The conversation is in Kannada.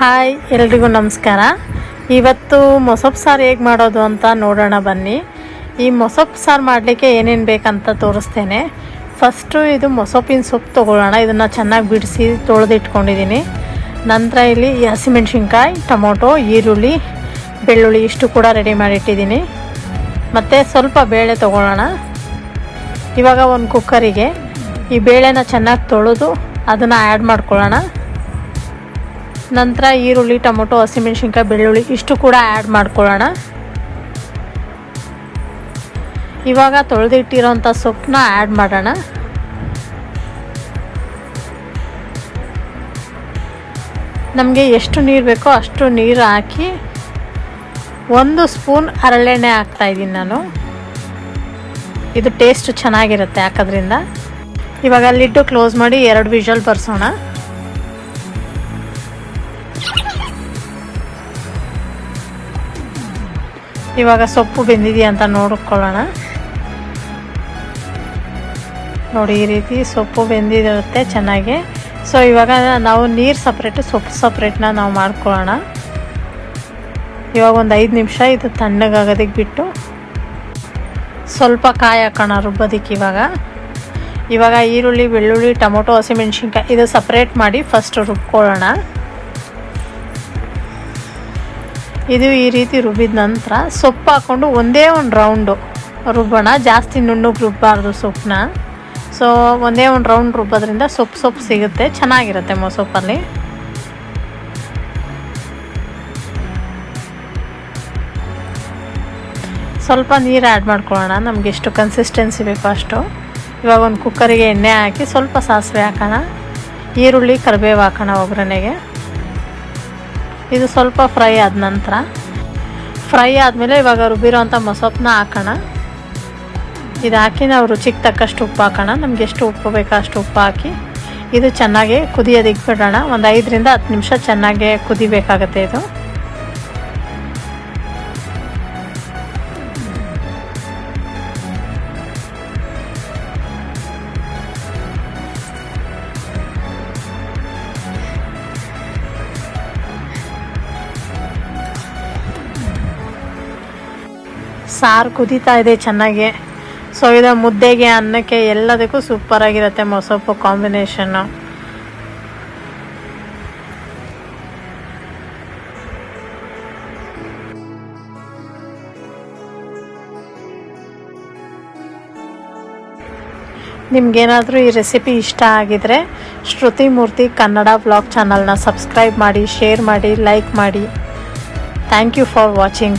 ಹಾಯ್, ಎಲ್ರಿಗೂ ನಮಸ್ಕಾರ. ಇವತ್ತು ಮೊಸೊಪ್ಪು ಸಾರು ಹೇಗೆ ಮಾಡೋದು ಅಂತ ನೋಡೋಣ ಬನ್ನಿ. ಈ ಮೊಸೊಪ್ಪು ಸಾರು ಮಾಡಲಿಕ್ಕೆ ಏನೇನು ಬೇಕಂತ ತೋರಿಸ್ತೇನೆ. ಫಸ್ಟು ಇದು ಮೊಸೊಪ್ಪಿನ ಸೊಪ್ಪು ತೊಗೊಳ್ಳೋಣ. ಇದನ್ನು ಚೆನ್ನಾಗಿ ಬಿಡಿಸಿ ತೊಳೆದಿಟ್ಕೊಂಡಿದ್ದೀನಿ ನಂತರ ಇಲ್ಲಿ ಹಸಿಮೆಣ್ಸಿನ್ಕಾಯಿ, ಟೊಮೊಟೊ, ಈರುಳ್ಳಿ, ಬೆಳ್ಳುಳ್ಳಿ ಇಷ್ಟು ಕೂಡ ರೆಡಿ ಮಾಡಿಟ್ಟಿದ್ದೀನಿ ಮತ್ತು ಸ್ವಲ್ಪ ಬೇಳೆ ತೊಗೊಳ್ಳೋಣ. ಇವಾಗ ಒಂದು ಕುಕ್ಕರಿಗೆ ಈ ಬೇಳೆನ ಚೆನ್ನಾಗಿ ತೊಳೆದು ಅದನ್ನು ಆ್ಯಡ್ ಮಾಡ್ಕೊಳ್ಳೋಣ. ನಂತರ ಈರುಳ್ಳಿ, ಟೊಮೊಟೊ, ಹಸಿಮೆಣಸಿನ್ಕಾಯಿ, ಬೆಳ್ಳುಳ್ಳಿ, ಇಷ್ಟು ಕೂಡ ಆ್ಯಡ್ ಮಾಡ್ಕೊಳ್ಳೋಣ. ಇವಾಗ ತೊಳೆದಿಟ್ಟಿರೋಂಥ ಸೊಪ್ಪನ್ನ ಆ್ಯಡ್ ಮಾಡೋಣ. ನಮಗೆ ಎಷ್ಟು ನೀರು ಬೇಕೋ ಅಷ್ಟು ನೀರು ಹಾಕಿ ಒಂದು ಸ್ಪೂನ್ ಹರಳೆಣ್ಣೆ ಹಾಕ್ತಾಯಿದ್ದೀನಿ ನಾನು. ಇದು ಟೇಸ್ಟ್ ಚೆನ್ನಾಗಿರುತ್ತೆ ಹಾಕೋದ್ರಿಂದ. ಇವಾಗ ಲಿಡ್ಡು ಕ್ಲೋಸ್ ಮಾಡಿ ಎರಡು ವಿಷಲ್ ಬರ್ಸೋಣ. ಇವಾಗ ಸೊಪ್ಪು ಬೆಂದಿದೆಯಾ ಅಂತ ನೋಡ್ಕೊಳ್ಳೋಣ. ನೋಡಿ, ಈ ರೀತಿ ಸೊಪ್ಪು ಬೆಂದಿರುತ್ತೆ ಚೆನ್ನಾಗಿ. ಸೊ ಇವಾಗ ನಾವು ನೀರು ಸಪ್ರೇಟು ಸೊಪ್ಪು ಸಪ್ರೇಟ್ನ ನಾವು ಮಾಡ್ಕೊಳ್ಳೋಣ. ಇವಾಗ ಒಂದು ಐದು ನಿಮಿಷ ಇದು ತಣ್ಣಗಾಗೋದಕ್ಕೆ ಬಿಟ್ಟು ಸ್ವಲ್ಪ ಕಾಯಿ ಹಾಕೋಣ, ರುಬ್ಬೋದಕ್ಕೆ ಇವಾಗ. ಇವಾಗ ಈರುಳ್ಳಿ, ಬೆಳ್ಳುಳ್ಳಿ, ಟೊಮೊಟೊ, ಹಸಿಮೆಣ್ಸಿನ್ಕಾಯಿ, ಇದು ಸಪ್ರೇಟ್ ಮಾಡಿ ಫಸ್ಟ್ ರುಬ್ಕೊಳ್ಳೋಣ. ಇದು ಈ ರೀತಿ ರುಬ್ಬಿದ ನಂತರ ಸೊಪ್ಪು ಹಾಕ್ಕೊಂಡು ಒಂದೇ ಒಂದು ರೌಂಡು ರುಬ್ಬೋಣ. ಜಾಸ್ತಿ ನುಣ್ಣಗೆ ರುಬ್ಬಾರ್ದು ಸೊಪ್ಪನ್ನ. ಸೊ ಒಂದೇ ಒಂದು ರೌಂಡ್ ರುಬ್ಬೋದ್ರಿಂದ ಸೊಪ್ಪು ಸೊಪ್ಪು ಸಿಗುತ್ತೆ. ಚೆನ್ನಾಗಿರುತ್ತೆ ಮೊಸೊಪ್ಪಲ್ಲಿ ಸ್ವಲ್ಪ ನೀರು ಆ್ಯಡ್ ಮಾಡ್ಕೊಳ್ಳೋಣ. ನಮ್ಗೆ ಎಷ್ಟು ಕನ್ಸಿಸ್ಟೆನ್ಸಿ ಬೇಕು ಅಷ್ಟು. ಇವಾಗ ಒಂದು ಕುಕ್ಕರಿಗೆ ಎಣ್ಣೆ ಹಾಕಿ ಸ್ವಲ್ಪ ಸಾಸಿವೆ ಹಾಕೋಣ. ಈರುಳ್ಳಿ, ಕರಿಬೇವು ಹಾಕೋಣ ಒಗ್ಗರಣೆಗೆ. ಇದು ಸ್ವಲ್ಪ ಫ್ರೈ ಆದ ನಂತರ ಫ್ರೈ ಆದಮೇಲೆ ಇವಾಗ ರುಬ್ಬಿರೋಂಥ ಮೊಸಪ್ಪನ್ನ ಹಾಕೋಣ. ಇದು ಹಾಕಿ ನಾವು ರುಚಿಗೆ ತಕ್ಕಷ್ಟು ಉಪ್ಪು ಹಾಕೋಣ. ನಮ್ಗೆ ಎಷ್ಟು ಉಪ್ಪು ಬೇಕೋ ಅಷ್ಟು ಉಪ್ಪು ಹಾಕಿ ಇದು ಚೆನ್ನಾಗಿ ಕುದಿಯೋದಿಕ್ಬಿಡೋಣ ಒಂದು ಐದರಿಂದ ಹತ್ತು ನಿಮಿಷ ಚೆನ್ನಾಗಿ ಕುದಿಬೇಕಾಗತ್ತೆ ಇದು. ಸಾರು ಕುದೀತಾ ಇದೆ ಚೆನ್ನಾಗಿ. ಸೊ ಇದು ಮುದ್ದೆಗೆ, ಅನ್ನಕ್ಕೆ ಎಲ್ಲದಕ್ಕೂ ಸೂಪರಾಗಿರುತ್ತೆ ಮೊಸೊಪ್ಪು ಕಾಂಬಿನೇಷನ್ನು ನಿಮ್ಗೇನಾದರೂ ಈ ರೆಸಿಪಿ ಇಷ್ಟ ಆಗಿದರೆ ಶ್ರುತಿ ಮೂರ್ತಿ ಕನ್ನಡ ಬ್ಲಾಗ್ ಚಾನಲ್ನ ಸಬ್ಸ್ಕ್ರೈಬ್ ಮಾಡಿ ಶೇರ್ ಮಾಡಿ ಲೈಕ್ ಮಾಡಿ. Thank you for watching